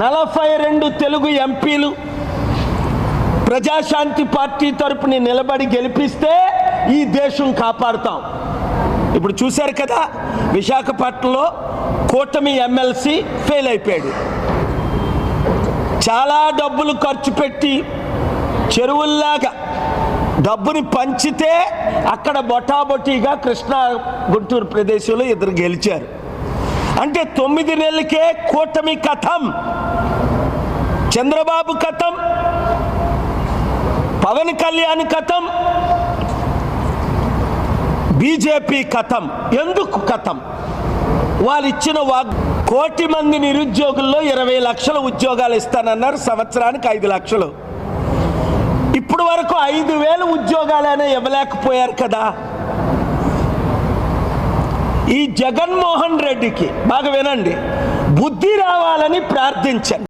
నలభై రెండు తెలుగు ఎంపీలు ప్రజాశాంతి పార్టీ తరపుని నిలబడి గెలిపిస్తే ఈ దేశం కాపాడుతాం. ఇప్పుడు చూశారు కదా విశాఖపట్నంలో కూటమి ఎమ్మెల్సీ ఫెయిల్ అయిపోయాడు. చాలా డబ్బులు ఖర్చు పెట్టి చెరువుల్లాగా డబ్బుని పంచితే అక్కడ బొటాబొటీగా కృష్ణా గుంటూరు ప్రదేశంలో ఇద్దరు గెలిచారు. అంటే తొమ్మిది నెలలకే కూటమి కథం. చంద్రబాబు కథం. పవన్ కళ్యాణ్ కథం. బీజేపీ కథం. ఎందుకు కథం? వారు ఇచ్చిన వాగ్ కోటి మంది నిరుద్యోగుల్లో ఇరవై లక్షల ఉద్యోగాలు ఇస్తానన్నారు. సంవత్సరానికి ఐదు లక్షలు. ఇప్పుడు వరకు ఐదు వేల ఉద్యోగాలైనా ఇవ్వలేకపోయారు కదా. ఈ జగన్మోహన్ రెడ్డికి బాగా వినండి బుద్ధి రావాలని ప్రార్థించండి.